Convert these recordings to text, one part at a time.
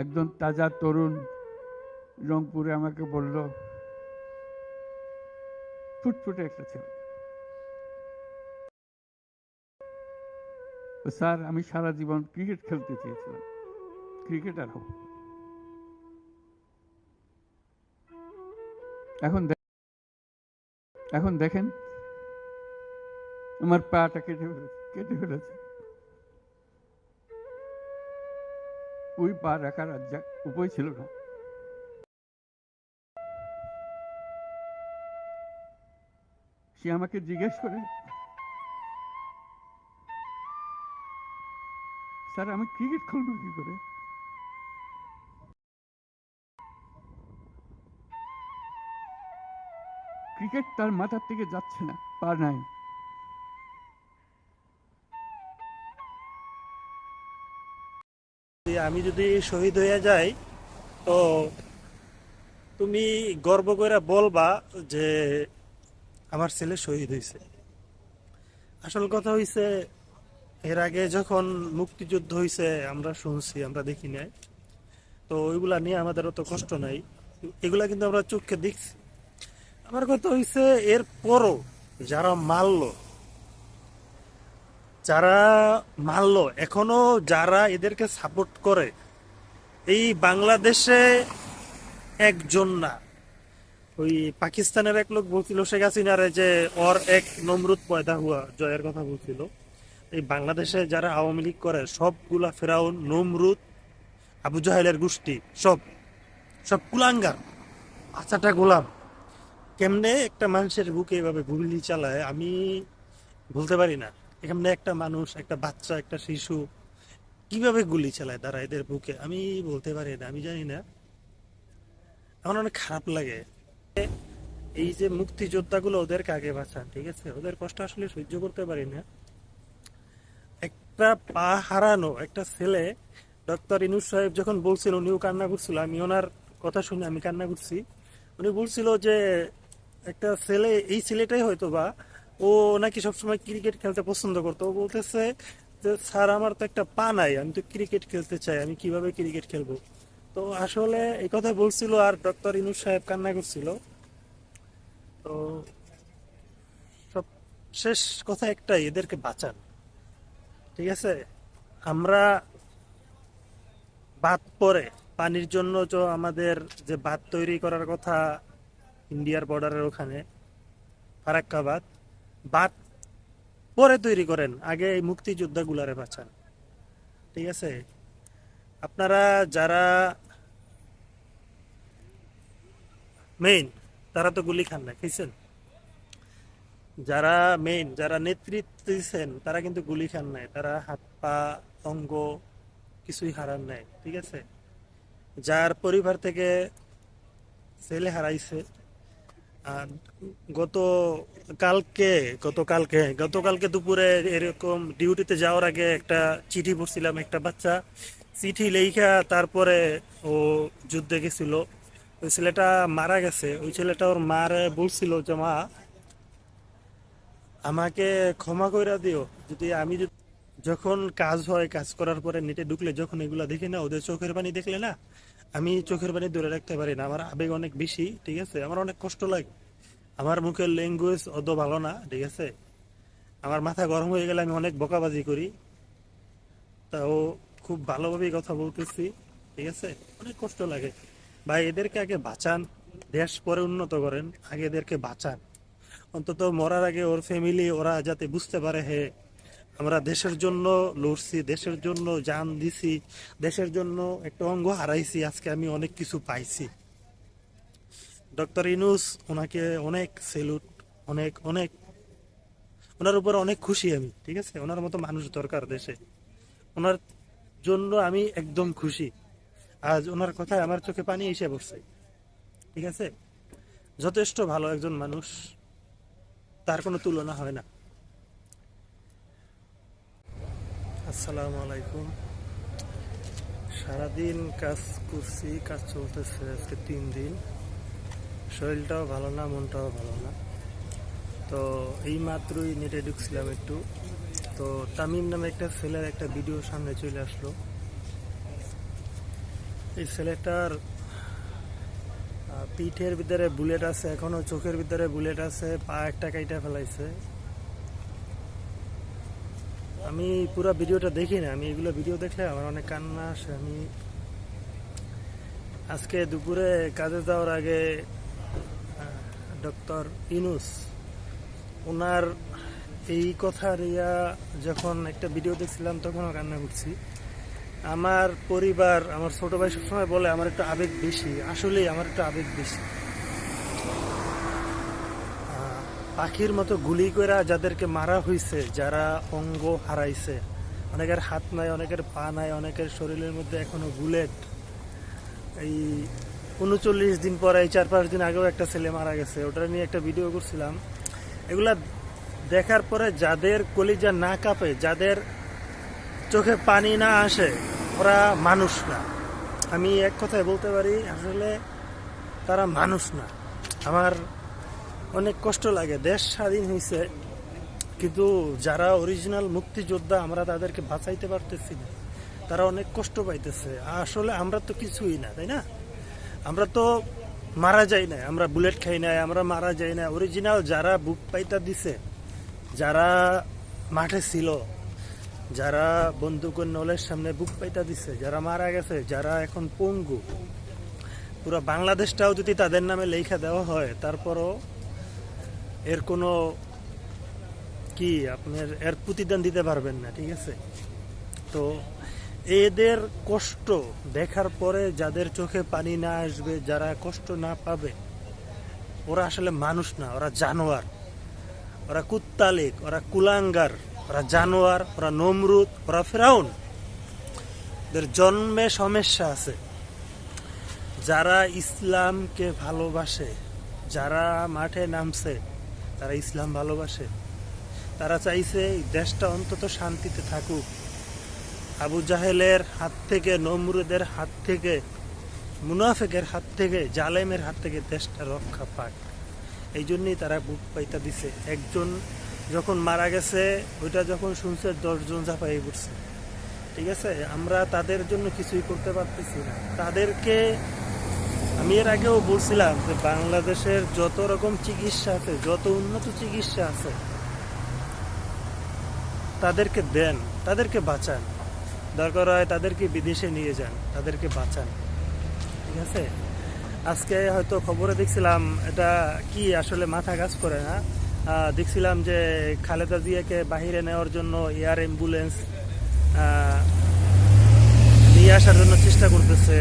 একজন তাজা তরুণ রংপুরে আমাকে বলল, ফুটফুটে একটা ছেলে। স্যার, আমি সারা জীবন ক্রিকেট খেলতে চেয়েছিলাম। ক্রিকেটার হব। এখন এখন দেখেন, আমার পাটা কেটে ফেলেছে কেটে ফেলেছে। ওই পা রাখার আর উপায় ছিল না। সে আমাকে জিজ্ঞেস করে, স্যার, আমি ক্রিকেট খেলব কি করে? ক্রিকেট তার মাথার থেকে যাচ্ছে না, পা নাই। আমি যদি শহীদ হয়ে যাই, তো তুমি গর্ব করে বলবা যে আমার ছেলে শহীদ হয়েছে আসল কথা হইছে, এর আগে যখন মুক্তিযুদ্ধ হয়েছে আমরা শুনছি, আমরা দেখি নাই। তো ওইগুলা নিয়ে আমাদের অত কষ্ট নাই। এগুলা কিন্তু আমরা চোখে দেখছি। আমার কথা হইছে এর পরও যারা মারলো যারা মারলো, এখনও যারা এদেরকে সাপোর্ট করে, এই বাংলাদেশে একজন না। ওই পাকিস্তানের এক লোক বলছিল, শেখ হাসিনারে যে ওর এক নমরুদ পয়দা হুয়া, জয়ের কথা বলছিল। এই বাংলাদেশে যারা আওয়ামী লীগ করে, সবগুলা ফেরাউন, নমরুদ, আবু জাহেলের গোষ্ঠী, সব সব কুলাঙ্গার, আচাটা গোলাম। কেমনে একটা মানুষের বুকে এভাবে গুলি চালায়, আমি বলতে পারি না। এখানে একটা মানুষ, একটা বাচ্চা, একটা শিশু কীভাবে গুলি চালায় তারা এদের বুকে? আমি বলতে পারি না, আমি জানি না। আমার অনেক খারাপ লাগে। এই যে মুক্তিযোদ্ধাগুলো ওদেরকে আগে বাঁচান, ঠিক আছে? ওদের কষ্ট আসলে সহ্য করতে পারি না। একটা পা হারানো একটা ছেলে, ডক্টর ইনুস সাহেব যখন বলছিল, উনিও কান্না করছিল, আমি ওনার কথা শুনে আমি কান্না করছি। উনি বলছিল যে, একটা ছেলে, এই ছেলেটাই হয়তো বা ও নাকি সবসময় ক্রিকেট খেলতে পছন্দ করতো। ও বলতেছে যে, স্যার, আমার তো একটা পা নাই, আমি তো ক্রিকেট খেলতে চাই, আমি কীভাবে ক্রিকেট খেলব? তো আসলে এই কথা বলছিল আর ডক্টর ইনুস সাহেব কান্না করছিল। তো সব শেষ কথা একটাই, এদেরকে বাঁচান। ঠিক আছে? আমরা বাদ পরে পানির জন্য তো আমাদের যে বাঁধ তৈরি করার কথা, ইন্ডিয়ার বর্ডারের ওখানে ফারাক্কা বাঁধ পরে তৈরি করেন, আগে এই মুক্তিযোদ্ধা গুলারে বাঁচান। ঠিক আছে? আপনারা যারা মেইন তারা তো গুলি খান না খেয়েছেন যারা মেইন যারা নেতৃত্ব দিচ্ছেন তারা কিন্তু গুলি খান নাই। তারা হাত, পা, অঙ্গ কিছুই হারান নাই। ঠিক আছে? যার পরিবার থেকে ছেলে হারাইছে গত কালকে, গতকালকে গতকালকে দুপুরে এরকম ডিউটিতে যাওয়ার আগে একটা চিঠি পড়ছিলাম একটা বাচ্চা। চিঠি লেখা তারপরে ও যুদ্ধে গেছিল। ওই ছেলেটা মারা গেছে। ওই ছেলেটা ওর মার বলছিল যে, মা, আমাকে ক্ষমা কইরা দিও। যদি আমি যখন কাজ হয়, কাজ করার পরে নেটে ঢুকলে, যখন এগুলা দেখি না, ওদের চোখের পানি দেখলে না আমি চোখের পানি ধরে রাখতে পারি না। আমার আবেগ অনেক বেশি, ঠিক আছে? আমার অনেক কষ্ট লাগে। আমার মুখের ল্যাঙ্গুয়েজ অত ভালো না, ঠিক আছে? আমার মাথা গরম হয়ে গেলে আমি অনেক বকাবাজি করি। তাও খুব ভালোভাবেই কথা বলতেছি, ঠিক আছে? অনেক কষ্ট লাগে। ভাই, এদেরকে আগে বাঁচান। দেশ পরে উন্নত করেন। আগে এদেরকে বাঁচান। অন্তত মরার আগে ওর ফ্যামিলি ওরা যাতে বুঝতে পারে, হে আমরা দেশের জন্য লড়ছি, দেশের জন্য জান দিছি, দেশের জন্য একটা অঙ্গ হারাইছি, আজকে আমি অনেক কিছু পাইছি। ডক্টর ইনুস ওনাকে অনেক সেলুট অনেক অনেক, ওনার উপর অনেক খুশি আমি, ঠিক আছে? ওনার মতো মানুষ দরকার দেশে। ওনার জন্য আমি একদম খুশি। আজ ওনার কথায় আমার চোখে পানি এসে পড়ছে, ঠিক আছে? যথেষ্ট ভালো একজন মানুষ, তার কোনো তুলনা হয় না। আসসালামু আলাইকুম। সারাদিন কাজ করছি, কাজ চলতেছে আজকে তিন দিন। শরীরটাও ভালো না, মনটাও ভালো না। তো এই মাত্রই নেটে ঢুকছিলাম একটু। তো তামিম নামে একটা ছেলের একটা ভিডিও সামনে চলে আসলো। এই ছেলেটার পিঠের ভিতরে বুলেট আছে, এখনও চোখের ভিতরে বুলেট আছে, পা একটা কাইটা ফেলাইছে। আমি পুরো ভিডিওটা দেখি না, আমি এগুলো ভিডিও দেখলে আমার অনেক কান্না আসে। আমি আজকে দুপুরে কাজে যাওয়ার আগে ডক্টর ইনুস, ওনার এই কথা রিয়া যখন একটা ভিডিও দেখছিলাম তখনও কান্না করছি। আমার পরিবার, আমার ছোট ভাই সবসময় বলে, আমার একটু আবেগ বেশি। আসলেই আমার একটু আবেগ বেশি। পাখির মতো গুলি করে যাদেরকে মারা হয়েছে যারা অঙ্গ হারাইছে। অনেকের হাত নাই, অনেকের পা নাই, অনেকের শরীরের মধ্যে এখনও বুলেট। এই উনচল্লিশ দিন পরে, এই চার পাঁচ দিন আগেও একটা ছেলে মারা গেছে। ওটা নিয়ে একটা ভিডিও করছিলাম। এগুলা দেখার পরে যাদের কলিজা না কাঁপে, যাদের চোখে পানি না আসে, ওরা মানুষ না। আমি এক কথায় বলতে পারি, আসলে তারা মানুষ না। আমার অনেক কষ্ট লাগে। দেশ স্বাধীন হয়েছে কিন্তু যারা অরিজিনাল মুক্তিযোদ্ধা, আমরা তাদেরকে বাঁচাইতে পারতেছি না। তারা অনেক কষ্ট পাইতেছে। আসলে আমরা তো কিছুই না, তাই না? আমরা তো মারা যাই না আমরা বুলেট খাই না আমরা মারা যাই না অরিজিনাল যারা বুক পাইতা দিছে, যারা মাঠে ছিল, যারা বন্দুকের নলের সামনে বুক পাইতা দিছে, যারা মারা গেছে, যারা এখন পঙ্গু, পুরো বাংলাদেশটাও যদি তাদের নামে লেখা দেওয়া হয়, তারপরও এর কোনো কি আপনার এর প্রতিদান দিতে পারবেন না, ঠিক আছে? তো এদের কষ্ট দেখার পরে যাদের চোখে পানি না আসবে, যারা কষ্ট না পাবে, ওরা আসলে মানুষ না, ওরা জানোয়ার। ওরা কুত্তালিক, ওরা কুলাঙ্গার, ওরা জানোয়ার, ওরা নমরুদ, ওরা ফেরাউন। ওদের জন্মে সমস্যা আছে। যারা ইসলামকে ভালোবাসে, যারা মাঠে নামছে তারা ইসলাম ভালোবাসে। তারা চাইছে দেশটা অন্তত শান্তিতে থাকুক। আবু জাহেলের হাত থেকে, নমরুদের হাত থেকে, মুনাফেকের হাত থেকে, জালেমের হাত থেকে দেশটা রক্ষা পাক। এই জন্যই তারা বুক পাইতা দিছে। একজন যখন মারা গেছে, ওইটা যখন শুনছে, দশজন ঝাঁপাই পড়ছে। ঠিক আছে? আমরা তাদের জন্য কিছুই করতে পারতেছি না। তাদেরকে আমি এর আগেও বলছিলাম যে বাংলাদেশের যত রকম চিকিৎসা আছে, যত উন্নত চিকিৎসা আছে, তাদেরকে দেন, তাদেরকে বাঁচান। দরকার হয় তাদেরকে বিদেশে নিয়ে যান, তাদেরকে বাঁচান। ঠিক আছে? আজকে হয়তো খবরে দেখছিলাম এটা কি আসলে মাথা কাজ করে না। দেখছিলাম যে খালেদা জিয়াকে বাহিরে নেওয়ার জন্য এয়ার অ্যাম্বুলেন্স নিয়ে আসার জন্য চেষ্টা করতেছে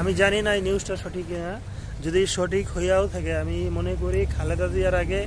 আমি জানি না এই নিউজটা সঠিক কিনা। যদি সঠিক হইয়াও থাকে, আমি মনে করি খালেদা জিয়ার আগে